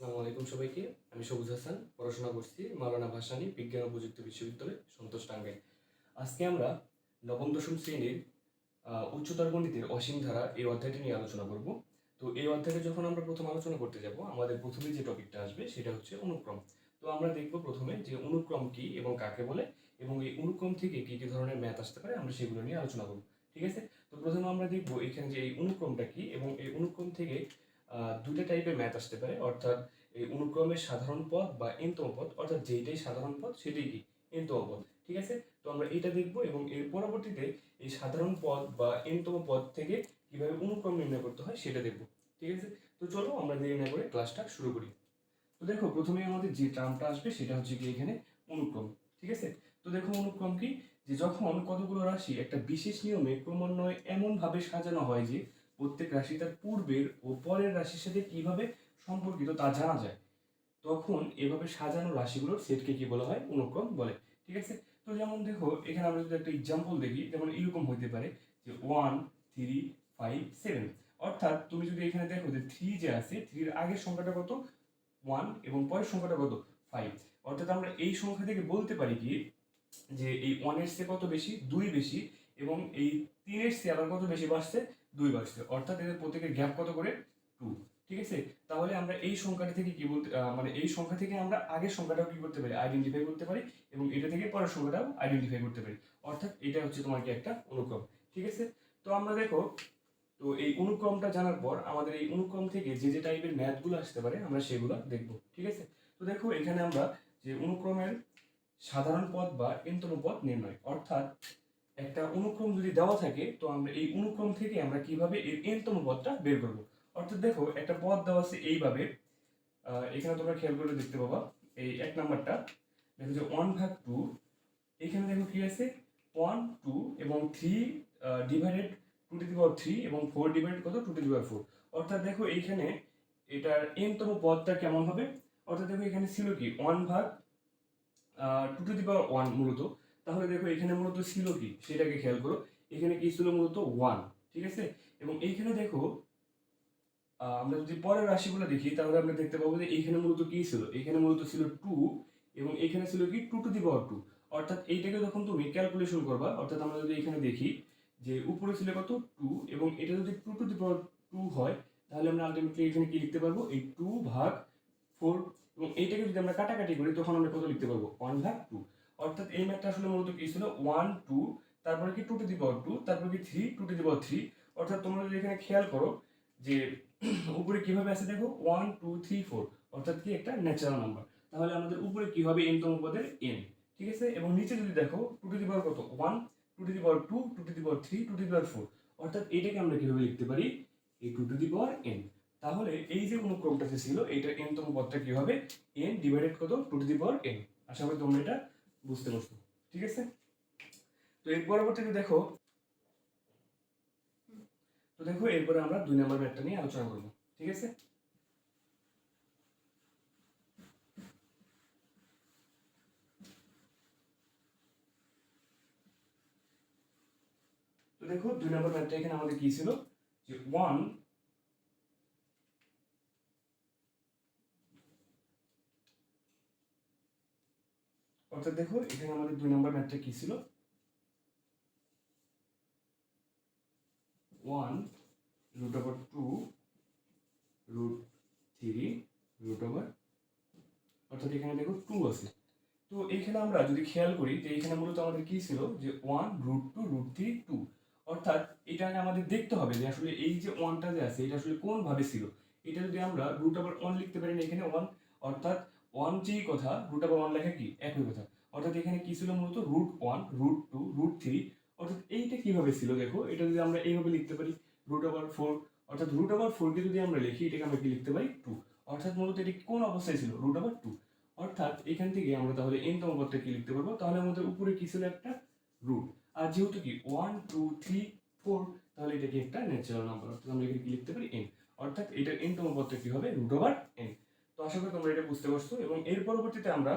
আসসালামু আলাইকুম সবাইকে। আমি সবুজ হাসান, পড়াশোনা করছি মাওলানা ভাসানী বিজ্ঞান ও প্রযুক্তি বিশ্ববিদ্যালয় সন্তোষ টাঙ্গাইল। আজকে আমরা নবম, দশম শ্রেণির উচ্চতর গণিতের অসীম ধারা এই অধ্যায়টি নিয়ে আলোচনা করব। তো এই অধ্যায়টা যখন আমরা প্রথম আলোচনা করতে যাব, আমাদের প্রথমে যে টপিকটা আসবে সেটা হচ্ছে অনুক্রম। তো আমরা দেখব প্রথমে যে অনুক্রম কি এবং কাকে বলে এবং এই অনুক্রম থেকে কি কি ধরনের ম্যাথ আসতে পারে আমরা সেগুলো নিয়ে আলোচনা করব। ঠিক আছে? তো প্রথমে আমরা দেখব এখানে যে এই অনুক্রমটা কি এবং এই অনুক্রম থেকে দুটো টাইপের ম্যাথ আসতে পারে। অর্থাৎ এই অনুক্রমের সাধারণ পদ বা এনতম পদ, অর্থাৎ যেইটাই সাধারণ পদ, সেটাই কি? এনতম পদ। ঠিক আছে? তো আমরা এটা দেখব এবং এর পরবর্তীতে এই সাধারণ পদ বা এনতম পদ থেকে কীভাবে অনুক্রম নির্ণয় করতে হয় সেটা দেখব। ঠিক আছে? তো চলো আমরা দেরি না করে ক্লাসটা শুরু করি। তো দেখো প্রথমে আমাদের যে টার্মটা আসবে সেটা হচ্ছে কি এখানে অনুক্রম। ঠিক আছে? তো দেখো অনুক্রম কি? যে যখন কতগুলো রাশি একটা বিশেষ নিয়মে ক্রমান্বয়ে এমনভাবে সাজানো হয় যে প্রত্যেক রাশি তার পূর্বের ও পরের রাশির সাথে কীভাবে সম্পর্কিত তা জানা যায়। তখন এভাবে সাজানো রাশিগুলোর সেটকে কি বলা হয়? অনুক্রম বলে। ঠিক আছে? তো যেমন দেখো, এখানে আমরা যদি একটা এক্সাম্পল দেখি, যেমন এরকম হইতে পারে যে ওয়ান থ্রি ফাইভ সেভেন অর্থাৎ তুমি যদি এখানে দেখো যে থ্রি যে আছে থ্রির আগের সংখ্যাটা কত? ওয়ান এবং পরের সংখ্যাটা কত? ফাইভ অর্থাৎ আমরা এই সংখ্যা থেকে বলতে পারি কি, যে এই ওয়ানের সে কত বেশি? দুই বেশি এবং এই তিনের সে আবার কত বেশি বাড়ছে? দুই বাড়ছে অর্থাৎ এদের প্রত্যেকের গ্যাপ কত করে? টু ঠিক আছে? তাহলে আমরা এই সংখ্যাটা থেকে কি বলতে মানে এই সংখ্যা থেকে আমরা আগের সংখ্যাটাও কি করতে পারি? আইডেন্টিফাই করতে পারি এবং এটা থেকে পরের সংখ্যাটাও আইডেন্টিফাই করতে পারি। অর্থাৎ এটা হচ্ছে তোমার কি একটা অনুক্রম। ঠিক আছে? তো আমরা দেখো, তো এই অনুক্রমটা জানার পর আমাদের এই অনুক্রম থেকে যে যে টাইপের ম্যাথগুলো আসতে পারে, আমরা সেগুলো দেখব। ঠিক আছে? তো দেখো, এখানে আমরা যে অনুক্রমের সাধারণ পদ বা এন্তম পদ নির্ণয়। অর্থাৎ একটা অনুক্রম যদি দেওয়া থাকে, তো আমরা এই অনুক্রম থেকে আমরা কীভাবে এর এনতম পদটা বের করব? অর্থাৎ দেখো, একটা পদ দেওয়া আছে এইভাবে। এখানে তোমরা খেয়াল করে দেখতে পাবা, এই এক নাম্বারটা। দেখো যে ওয়ান ভাগ টু এখানে দেখো কি আছে? ওয়ান টু এবং three divided two to the power three এবং ফোর ডিভাইডেড কত? Two to the power four অর্থাৎ দেখো এইখানে এটার এনতম পদটা কেমন হবে? অর্থাৎ দেখো এখানে ছিল কি? ওয়ান ভাগ two to the power one মূলত। তাহলে দেখো এখানে মূলত ছিল কি? সেটাকে খেয়াল করো। এখানে কি ছিল মূলত ওয়ান ঠিক আছে? এবং এইখানে দেখো আমরা যদি পরের রাশিগুলো দেখি, তাহলে আমরা দেখতে পাবো যে এইখানে মূলত কি ছিল? এখানে মূলত ছিল টু এবং এখানে ছিল কি two to the power two অর্থাৎ এইটাকে যখন তুমি ক্যালকুলেশন করবা, অর্থাৎ আমরা যদি এখানে দেখি যে উপরে ছিল কত? টু এবং এটা যদি two to the power two হয়, তাহলে আমরা আলটিমেটলি এখানে কি লিখতে পারব? এই টু ভাগ ফোর এবং এইটাকে যদি আমরা কাটাকাটি করি, তখন আমরা কত লিখতে পারব? ওয়ান ভাগ টু অর্থাৎ এই ম্যাথটা আসলে মূলত কি ছিল? ওয়ান টু তারপরে কি two to the power two তারপরে কি three two to the power three অর্থাৎ তোমরা যদি এখানে খেয়াল করো যে উপরে কীভাবে আছে দেখো? ওয়ান টু থ্রি ফোর অর্থাৎ কি একটা ন্যাচারাল নাম্বার তাহলে আমাদের উপরে কি হবে? এন তম পদের এন ঠিক আছে? এবং নিচে যদি দেখো টু টু দি পাওয়ার কত? One two to the power two two to the power three two to the power four অর্থাৎ এটাকে আমরা কীভাবে লিখতে পারি? এই two to the power N তাহলে এই যে অনুক্রমটা ছিল, এইটা এন তম পদটা কি হবে? এন ডিভাইডেড কত? Two to the power N আশা করি তোমরা এটা বুঝতে পারছ। ঠিক আছে? তো এর পরবর্তীতে দেখো, তো দেখো এরপরে আমরা দুই নম্বর ম্যাথটা নিয়ে আলোচনা করব। ঠিক আছে? তো দেখো দুই নম্বর ম্যাথটা এখানে আমাদের কি ছিল? যে ওয়ান অর্থাৎ দেখো এখানে আমাদের দুই নম্বর ম্যাথটা কি ছিল? One root over two root three root over অর্থাৎ এখানে দেখো টু আছে। তো এইখানে আমরা যদি খেয়াল করি যে এখানে মূলত আমাদের কি ছিল? যে one root two root three two অর্থাৎ এটা আমাদের দেখতে হবে যে আসলে এই যে ওয়ানটা যে আছে, এটা আসলে কোন ভাবে ছিল? এটা যদি আমরা রুট ওভার ওয়ান লিখতে পারি না এখানে ওয়ান অর্থাৎ ওয়ান যেই কথা রুট ওভার ওয়ান লেখা কি? একই কথা। অর্থাৎ এখানে কি ছিল মূলত root one root two root three অর্থাৎ এইটা কীভাবে ছিল দেখো? এটা যদি আমরা এইভাবে লিখতে পারি রুট ওভার ফোর অর্থাৎ রুট ওভার ফোরকে যদি আমরা লিখি, এটাকে আমরা কি লিখতে পারি? টু অর্থাৎ মূলত এটি কোন অবস্থায় ছিল? রুট ওভার টু অর্থাৎ এখান থেকে আমরা তাহলে এন তম পদটা কি লিখতে পারব? তাহলে আমাদের উপরে কি ছিল একটা রুট আর যেহেতু কি ওয়ান টু থ্রি ফোর তাহলে এটা কি একটা ন্যাচারাল নাম্বার অর্থাৎ আমরা এখানে কি লিখতে পারি? এন অর্থাৎ এটার এন তম পদটা কি হবে? রুট ওভার এন তো আশা করি তোমরা এটা বুঝতে পারছ। এবং এর পরবর্তীতে আমরা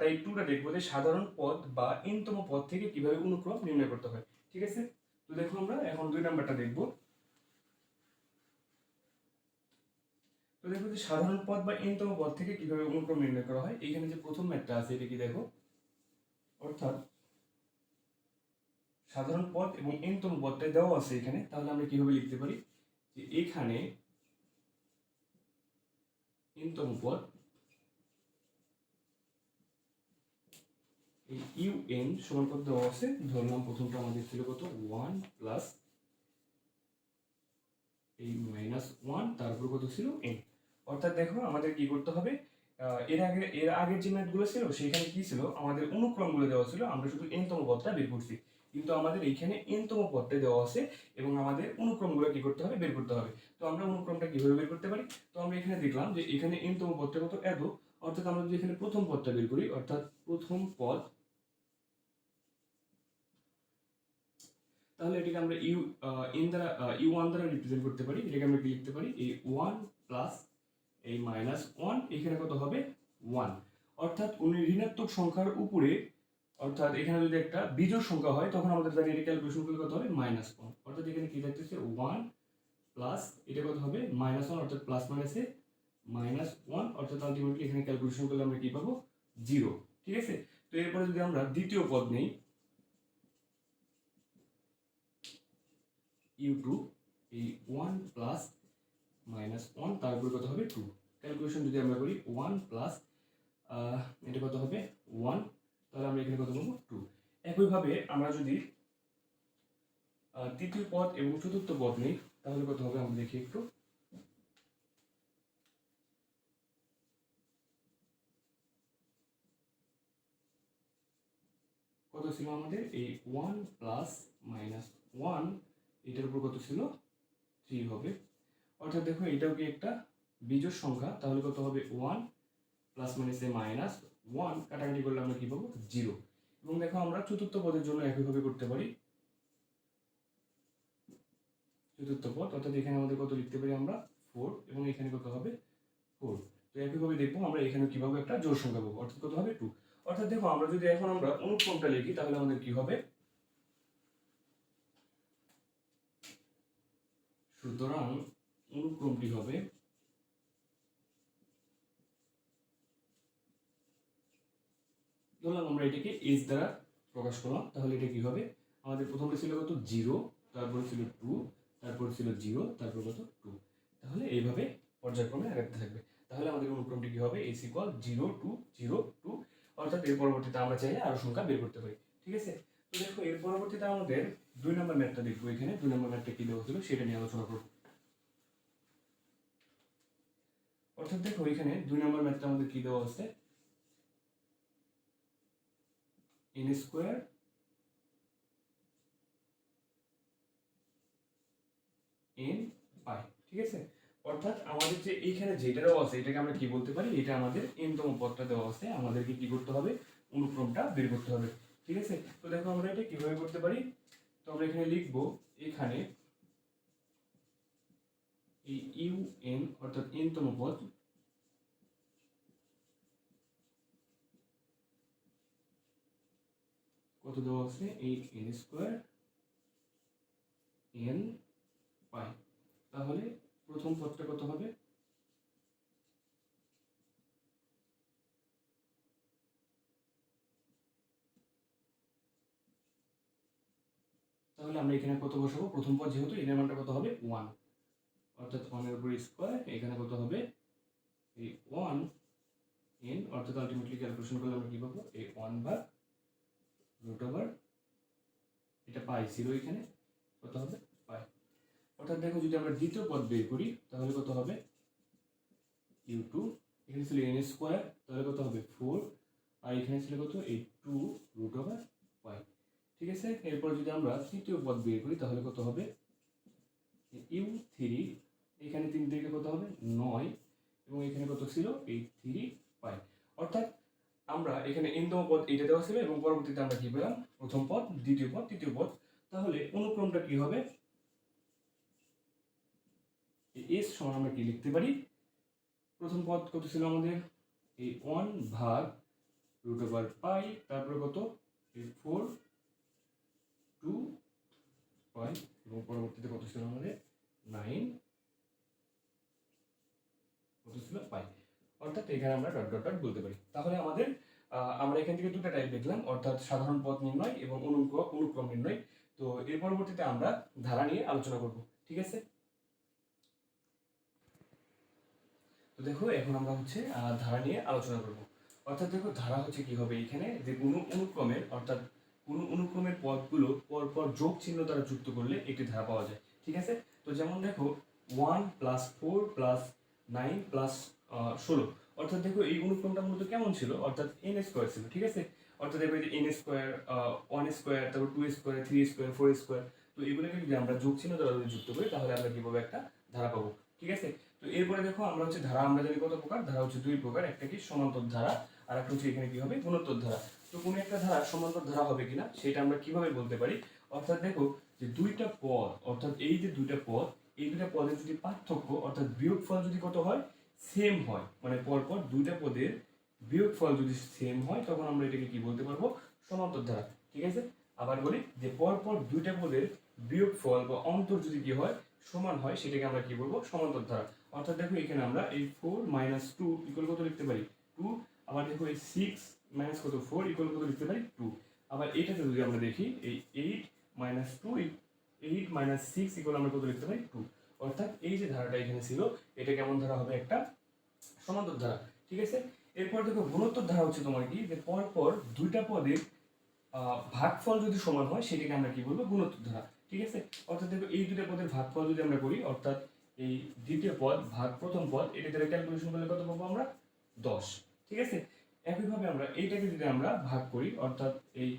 টাইপ টুটা দেখব যে সাধারণ পদ বা এনতম পদ থেকে কীভাবে অনুক্রম নির্ণয় করতে হয়, ঠিক আছে? তো দেখো আমরা এখন দুই নাম্বারটা দেখব। তো দেখো যে সাধারণ পদ বা এনতম পদ থেকে কীভাবে অনুক্রম নির্ণয় করা হয় এখানে যে প্রথম ম্যাথটা আছে, এটা কি দেখো? অর্থাৎ সাধারণ পদ এবং এনতম পদটা দেওয়া আছে এখানে, তাহলে আমরা কীভাবে লিখতে পারি? যে এখানে এনতম পদ এই ইউ এন সমান কত দেওয়া আছে। ধরলাম প্রথমটা আমাদের ছিল কত? ওয়ান প্লাস এই মাইনাস ওয়ান তারপর কত ছিল? এন অর্থাৎ দেখো আমাদের কি করতে হবে? এর আগে এর আগের যে ম্যাথগুলো ছিল সেখানে কি ছিল? আমাদের অনুক্রমগুলো দেওয়া ছিল। আমরা শুধু এনতম পদটা বের করছি। কিন্তু আমাদের এইখানে এনতম পদটা দেওয়া আছে এবং আমাদের অনুক্রমগুলো কি করতে হবে? বের করতে হবে। তো আমরা অনুক্রমটা কীভাবে বের করতে পারি? তো আমরা এখানে দেখলাম যে এখানে এনতম পদটা কত? এত। অর্থাৎ আমরা যদি এখানে প্রথম পদটা বের করি, অর্থাৎ প্রথম পদ তাহলে এটাকে আমরা ইউ ইন দ্বারা ইউ ওয়ান দ্বারা রিপ্রেজেন্ট করতে পারি। এটাকে আমরা কি লিখতে পারি? এই ওয়ান প্লাস এই মাইনাস ওয়ান, এখানে কত হবে? ওয়ান। অর্থাৎ উনি ঋণাত্মক সংখ্যার উপরে, অর্থাৎ এখানে যদি একটা বিজোড় সংখ্যা হয়, তখন আমাদের জানি এটা ক্যালকুলেশন করলে কত হবে? মাইনাস ওয়ান অর্থাৎ এখানে কি থাকতেছে? ওয়ান প্লাস এটা কত হবে? মাইনাস ওয়ান অর্থাৎ প্লাস মাইনাসে মাইনাস ওয়ান অর্থাৎ আলটিমেটলি এখানে ক্যালকুলেশন করলে আমরা কি পাবো? জিরো ঠিক আছে? তো এরপরে যদি আমরা দ্বিতীয় পদ নেই ইউ টু এই ওয়ান প্লাস মাইনাস ওয়ান তার উপরে কত হবে টু ক্যালকুলেশন যদি আমরা করি ওয়ান প্লাস এটা কত হবে? ওয়ান তাহলে আমরা এখানে কত পাবো? টু একইভাবে আমরা যদি তৃতীয় পদ এবং চতুর্থ পদ নেই, তাহলে কত হবে? আমরা দেখি একটু। কত ছিল আমাদের? এই ওয়ান প্লাস মাইনাস ওয়ান এটার উপর কত ছিল? থ্রি হবে। অর্থাৎ দেখো, এটাও কি একটা বিজোড় সংখ্যা, তাহলে কত হবে? One plus minus A minus one কাটাকাটি করলে আমরা কি পাবো? জিরো এবং দেখো, আমরা চতুর্থ পদের জন্য একইভাবে করতে পারি। চতুর্থ পদ, অর্থাৎ এখানে আমাদের কত লিখতে পারি আমরা? ফোর এবং এখানে কত হবে? ফোর তো একইভাবে দেখব আমরা এখানে কীভাবে একটা জোর সংখ্যা পাবো। অর্থাৎ কত হবে? টু অর্থাৎ দেখো, আমরা যদি এখন আমরা অনুক্রমটা লিখি, তাহলে আমাদের কি হবে? সুতরাং অনুক্রমটি হবে ধরলাম আমরা এটাকে এজ দ্বারা প্রকাশ করলাম, তাহলে এটা কি হবে? আমাদের প্রথমটা ছিল কত? জিরো, তারপরে ছিল টু, তারপর ছিল জিরো, তারপর কত? টু। তাহলে এইভাবে পর্যায়ক্রমে আগাতে থাকবে। তাহলে আমাদের অনুক্রমটি কি হবে? S equal zero two zero two অর্থাৎ এর পরবর্তীতে আমরা চাইলে আরও সংখ্যা বের করতে পারি। ঠিক আছে? দেখো, এর পরবর্তীতে আমাদের দুই নম্বর ম্যাথটা দেখব এখানে। দুই নম্বর ম্যাথটা কি দেওয়া ছিল সেটা নিয়ে আলোচনা করব। অর্থাৎ দেখো, এখানে দুই নম্বর ম্যাথটা আমাদের কি দেওয়া আছে এন স্কোয়ার এন পাই ঠিক আছে? অর্থাৎ আমাদের যে এইখানে যেটা দেওয়া আছে, এটাকে আমরা কি বলতে পারি? এটা আমাদের এনতম পদটা দেওয়া আছে। আমাদেরকে কি করতে হবে? অনুক্রমটা বের করতে হবে। ঠিক আছে? তো দেখো আমরা এটা কীভাবে করতে পারি? তো আমরা এখানে লিখব, এখানে এই ইউ এন অর্থাৎ এনতম পদ। কত দেওয়া আছে? এই এন স্কোয়ার এন পাই তাহলে প্রথম পদটা কত হবে? তাহলে আমরা এখানে কত বসাবো? প্রথম পদ যেহেতু, এর মানটা কত হবে? ওয়ান অর্থাৎ ওয়ানের উপর স্কোয়ার এখানে কত হবে? এই ওয়ান এন অর্থাৎ আলটিমেটলি ক্যালকুলেশন করলে আমরা কি পাবো? এই ওয়ান ভাগ রুট ওভার এটা পাই জিরো এখানে, কত হবে? পাই অর্থাৎ দেখো, যদি আমরা দ্বিতীয় পদ বের করি, তাহলে কত হবে? ইউ টু এখানে ছিল এন স্কোয়ার তাহলে কত হবে? ফোর আর এখানে ছিল কত? এই টু রুট ওভার ঠিক আছে? এরপর যদি আমরা তৃতীয় পদ বের করি, তাহলে কত হবে? ইউ থ্রি, এখানে তিন থেকে কত হবে? নয়। এবং এখানে কত ছিল? এই থ্রি পাই অর্থাৎ আমরা এখানে এনতম পদ এটা দেওয়া ছিল এবং পরবর্তীতে আমরা কি পেলাম? প্রথম পদ, দ্বিতীয় পদ, তৃতীয় পদ। তাহলে অনুক্রমটা কি হবে? এস সমান আমরা কি লিখতে পারি? প্রথম পদ কত ছিল আমাদের? এই ওয়ান ভাগ রুট ওভার পাই, তারপরে কত? এই ফোর টু পাই, এবং পরবর্তীতে কত ছিল আমাদের? নাইন কত ছিল? পাই। অর্থাৎ এখানে আমরা ডট ডট ডট বলতে পারি। তাহলে আমাদের আমরা এখান থেকে দুটো টাইপ দেখলাম, অর্থাৎ সাধারণ পথ নির্ণয় এবং অনুক্রম অনুক্রম নির্ণয়। তো এর পরবর্তীতে আমরা ধারা নিয়ে আলোচনা করব, ঠিক আছে? তো দেখো, এখন আমরা হচ্ছে ধারা নিয়ে আলোচনা করব। অর্থাৎ দেখো, ধারা হচ্ছে কি হবে এখানে? যে কোনো অনুক্রমের, অর্থাৎ কোনো অনুক্রমের পদগুলো পরপর যোগ চিহ্ন দ্বারা যুক্ত করলে একটি ধারা পাওয়া যায়। ঠিক আছে? তো যেমন দেখো one plus four plus nine plus ষোলো। অর্থাৎ দেখো, এই অনুক্রমটা মূলত কেমন ছিল? অর্থাৎ এন স্কোয়ার ছিল, ঠিক আছে? অর্থাৎ দেখো যে এন স্কোয়ার ওয়ান স্কোয়ার তারপর two square three square four square তো এগুলোকে যদি আমরা যোগ চিহ্ন দ্বারা যদি যুক্ত করি, তাহলে আমরা কীভাবে একটা ধারা পাবো? ঠিক আছে? তো এরপরে দেখো, আমরা হচ্ছে ধারা, আমরা জানি কত প্রকার? ধারা হচ্ছে দুই প্রকার, একটা কি সমান্তর ধারা আর একটা হচ্ছে এখানে কি হবে? গুণোত্তর ধারা। তো কোনো একটা ধারা সমান্তর ধারা হবে কিনা সেটা আমরা কীভাবে বলতে পারি? অর্থাৎ দেখো যে দুইটা পদ, অর্থাৎ এই যে দুইটা পদ, এই দুইটা পদের যদি পার্থক্য, অর্থাৎ বিয়োগফল যদি কত হয়? সেম হয়। মানে পরপর দুইটা পদের বিয়োগফল যদি সেম হয়, তখন আমরা এটাকে কি বলতে পারব? সমান্তর ধারা। ঠিক আছে? আবার বলি যে পরপর দুইটা পদের বিয়োগফল বা অন্তর যদি কি হয়? সমান হয়, সেটাকে আমরা কি বলব? সমান্তর ধারা। অর্থাৎ দেখো এখানে আমরা এই ফোর মাইনাস টু ইকুয়াল কত লিখতে পারি? টু আবার দেখো এই সিক্স মাইনাস কত? ফোর ইকুয়াল কত লিখতে পারি? টু আবার এটাতে যদি আমরা দেখি, এই eight minus two eight minus six equal আমরা কত লিখতে পারি? টু অর্থাৎ এই যে ধারাটা এখানে ছিল, এটা কেমন ধারা হবে? একটা সমান্তর ধারা, ঠিক আছে? এরপর দেখো গুণোত্তর ধারা হচ্ছে তোমার কি? যে পর পর দুইটা পদের ভাগফল যদি সমান হয়, সেটাকে আমরা কি বলব? গুণোত্তর ধারা, ঠিক আছে? অর্থাৎ দেখো, এই দুটো পদের ভাগফল যদি আমরা করি, অর্থাৎ এই দ্বিতীয় পদ, ভাগ প্রথম পদ এটা দ্বারা ক্যালকুলেশন করলে কত পাবো আমরা? দশ, ঠিক আছে? একইভাবে আমরা এইটাকে যদি আমরা ভাগ করি, অর্থাৎ এই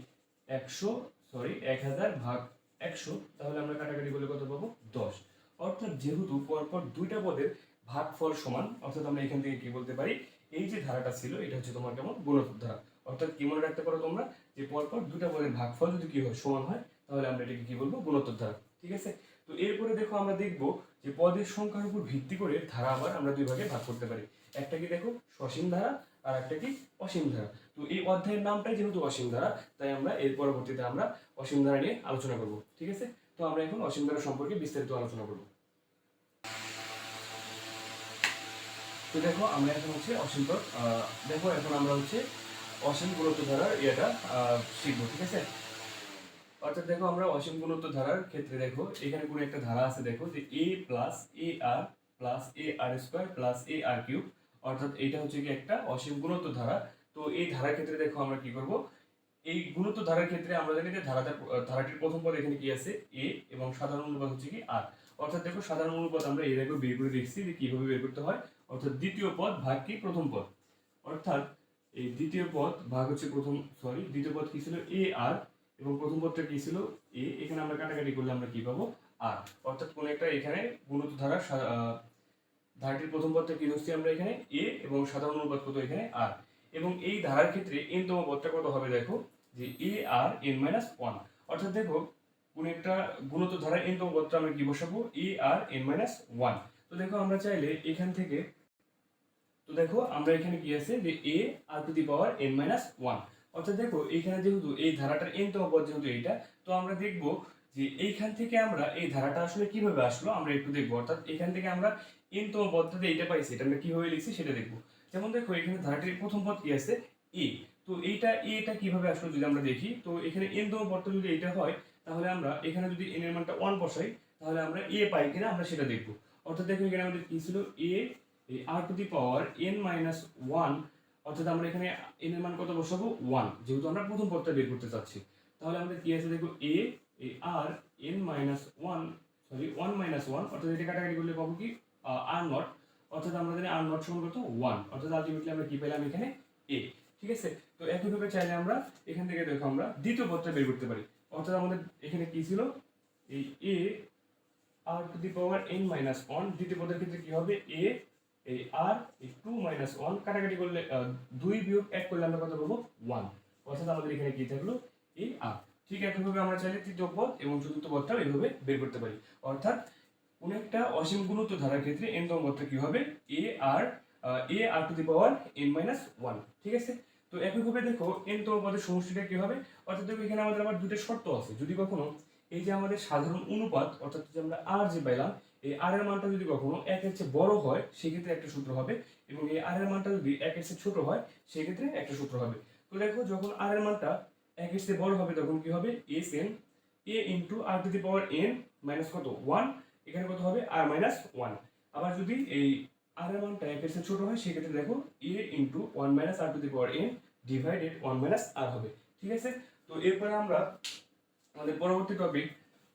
একশো সরি এক হাজার ভাগ একশো, তাহলে আমরা কাটাকাটি করলে কত পাবো? দশ। অর্থাৎ যেহেতু পরপর দুইটা পদের ভাগফল সমান, অর্থাৎ আমরা এখান থেকে কি বলতে পারি? এই যে ধারাটা ছিল, এটা হচ্ছে তোমার কেমন? গুণোত্তর ধারা। অর্থাৎ কি মনে রাখতে পারো তোমরা? যে পরপর দুটা পদের ভাগফল যদি কি হয়, সমান হয়, তাহলে আমরা এটাকে কি বলব? গুণোত্তর ধারা। ঠিক আছে? তো এরপরে দেখো আমরা দেখব যে পদের সংখ্যার উপর ভিত্তি করে ধারা আবার আমরা দুই ভাগে ভাগ করতে পারি। একটা কি দেখো? সসীম ধারা আর একটা কি? অসীম ধারা। তো এই অধ্যায়ের নামটাই যেহেতু অসীম ধারা, তাই আমরা এর পরবর্তীতে আমরা অসীম ধারা নিয়ে আলোচনা করব, ঠিক আছে? তো আমরা এখন অসীম ধারা সম্পর্কে বিস্তারিত আলোচনা করব। তো দেখো, আমরা এখন হচ্ছে অসীম দেখো, এখন আমরা হচ্ছে অসীম গুণত্ব ধারার ইয়েটা শিখব, ঠিক আছে? অর্থাৎ দেখো, আমরা অসীম গুণত্ব ধারার ক্ষেত্রে দেখো, এখানে কোনো একটা ধারা আছে, দেখো, যে A plus A R plus A R square plus A R cube অর্থাৎ এইটা হচ্ছে কি একটা অসীম গুণত্ব ধারা। তো এই ধারার ক্ষেত্রে দেখো আমরা কি করব? এই গুণত্ব ধারার ক্ষেত্রে আমরা জানি যে ধারাটার ধারাটির প্রথম পদ এখানে কি আছে? এ এবং সাধারণ অনুপাত হচ্ছে কি আর অর্থাৎ দেখো সাধারণ অনুপাত আমরা এর আগে বের করে দেখছি যে কীভাবে বের করতে হয়। অর্থাৎ দ্বিতীয় পদ ভাগ কি? প্রথম পদ। অর্থাৎ এই দ্বিতীয় পদ ভাগ হচ্ছে প্রথম সরি দ্বিতীয় পদ কি ছিল? এ আর এবং প্রথম পদটা কি ছিল? এ এখানে আমরা কাটাকাটি করলে আমরা কি পাবো? আর অর্থাৎ কোন একটা এখানে গুণিত ধারা ধারাটির প্রথম পদটা কি ধরছি আমরা এখানে? এ এবং সাধারণ অনুপাত কত এখানে? আর এবং এই ধারার ক্ষেত্রে এন তম পদটা কত হবে দেখো? যে A R N minus one অর্থাৎ দেখো, কোন একটা গুণত ধারা এন তম পদটা আমরা কি বসাবো? A R N minus one তো দেখো, আমরা চাইলে এখান থেকে, তো দেখো, আমরা এখানে কি আছে? যে A R to the power N minus one অর্থাৎ দেখো এইখানে যেহেতু এই ধারাটার এন তম পদ যেহেতু এইটা, তো আমরা দেখব যে এইখান থেকে আমরা এই ধারাটা আসলে কীভাবে আসলো, আমরা একটু দেখব। অর্থাৎ এখান থেকে আমরা এন তম পদটাতে এইটা পাইছি, এটা আমরা কীভাবে লিখছি সেটা দেখব। যেমন দেখো, এখানে ধারাটির প্রথম পদ কি আছে, এ। তো এইটা, এটা কীভাবে আসলে যদি আমরা দেখি, তো এখানে এন তম পদটা যদি এটা হয়, তাহলে আমরা এখানে যদি এন এর মানটা ওয়ান বসাই, তাহলে আমরা এ পাই কিনা আমরা সেটা দেখব। অর্থাৎ দেখো এখানে আমাদের কি ছিল? A R to the power N minus one অর্থাৎ আমরা এখানে এন এর মান কত বসাবো? ওয়ান যেহেতু আমরা প্রথম পদটা বের করতে চাচ্ছি। তাহলে আমাদের কি আছে দেখো? A R N minus one sorry one minus one অর্থাৎ এটা কাটাকাটি করলে পাবো কি? আর নট অর্থাৎ আমরা জানি আর নট সমান কত? ওয়ান অর্থাৎ আলটিমেটলি আমরা কি পেলাম এখানে? এ ঠিক আছে? তো একইভাবে চাইলে আমরা এখান থেকে দেখো আমরা দ্বিতীয় পদটা বের করতে পারি। অর্থাৎ আমাদের এখানে কি ছিল? এই A R to the power N minus one দ্বিতীয় পদের ক্ষেত্রে কি হবে? এ এই আর এই টু মাইনাস ওয়ান কাটাকাটি করলে দুই বিয়োগ এক করলে আমরা কত পাবো? ওয়ান অর্থাৎ আমাদের এখানে কি থাকল? এই আর ঠিক একইভাবে আমরা চাইলে তৃতীয় পদ এবং চতুর্থ পদটাও এইভাবে বের করতে পারি। অর্থাৎ কোন একটা অসীম গুণত্ব ধারার ক্ষেত্রে এন তম পদটা কি হবে? A R A R to the power N minus one ঠিক আছে? তো একইভাবে দেখো এন তম পদের সমষ্টিটা কি হবে? অর্থাৎ দেখো এখানে আমাদের আবার দুটো শর্ত আছে। যদি কখনো এই যে আমাদের সাধারণ অনুপাত, অর্থাৎ যে আমরা আর যে পাইলাম, এই আর এর মানটা যদি কখনো একের চেয়ে বড় হয়, সেক্ষেত্রে একটা সূত্র হবে। এবং এই আর এর মানটা যদি একের চেয়ে ছোট হয়, সেক্ষেত্রে একটা সূত্র হবে। তো দেখো, যখন আর এর মানটা একের চেয়ে বড় হবে, তখন কি হবে? S N A into R to the power N minus কত? ওয়ান এখানে কত হবে? আর মাইনাস ওয়ান আবার যদি এই আর এর মানটা একের চেয়ে ছোট হয়, সেক্ষেত্রে দেখো A into one minus R to the power N divided one minus R হবে। ঠিক আছে? তো এরপরে আমরা আমাদের পরবর্তী টপিক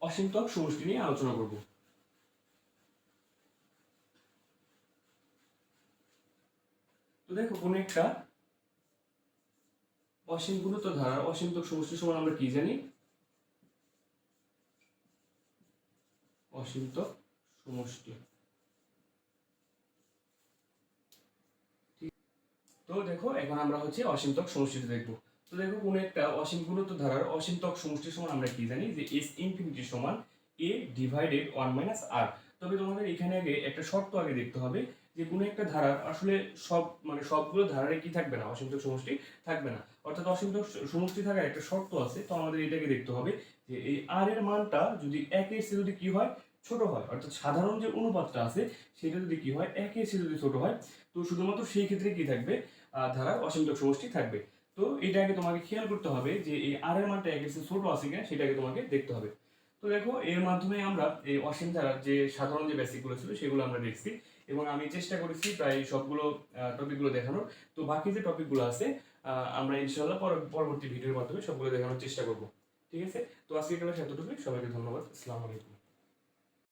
অসীমতক সমষ্টি নিয়ে আলোচনা করব। তো দেখো, কোনো একটা অসীম গুরুত্ব ধারার অসীমতক সমষ্টি সমান আমরা কি জানি? অসীমতক সমষ্টি। তো দেখো, এখন আমরা হচ্ছে অসীমতক সমষ্টিতে দেখব। তো দেখো, কোনো একটা অসীম গুরুত্ব ধারার অসীমতক সমষ্টি সমান আমরা কি জানি? যে এস ইনফিনিটি সমান A divided one minus R তবে তোমাদের এখানে আগে একটা শর্ত আগে দেখতে হবে যে কোনো একটা ধারার আসলে সব মানে সবগুলো ধারারে কি থাকবে না? অসীমতক সমষ্টি থাকবে না। অর্থাৎ অসীমতক সমষ্টি থাকার একটা শর্ত আছে, তো আমাদের এটাকে দেখতে হবে যে এই আর এর মানটা যদি একের চেয়ে যদি কি হয় ছোট হয় অর্থাৎ সাধারণ যে অনুপাতটা আছে সেটা যদি কি হয় একের চেয়ে যদি ছোট হয় তো শুধুমাত্র সেই ক্ষেত্রে কি থাকবে? আহ, ধারার অসীমতক সমষ্টি থাকবে। তো এটাকে তোমাকে খেয়াল করতে হবে যে এই আর এর মানটা চেয়ে ছোট আছে কিনা সেটাকে তোমাকে দেখতে হবে। তো দেখো এর মাধ্যমে আমরা এই অসীম ধারার যে সাধারণ যে বেসিকগুলো ছিল সেগুলো আমরা দেখছি। এবং আমি চেষ্টা করেছি প্রায় সবগুলো টপিকগুলো দেখানোর। তো বাকি যে টপিকগুলো আছে আমরা ইনশাল্লাহ পর- পরবর্তী ভিডিওর মাধ্যমে সবগুলো দেখানোর চেষ্টা করব। ঠিক আছে? তো আজকে ক্লাস এতটুকুই। সবাইকে ধন্যবাদ। আসসালামু আলাইকুম।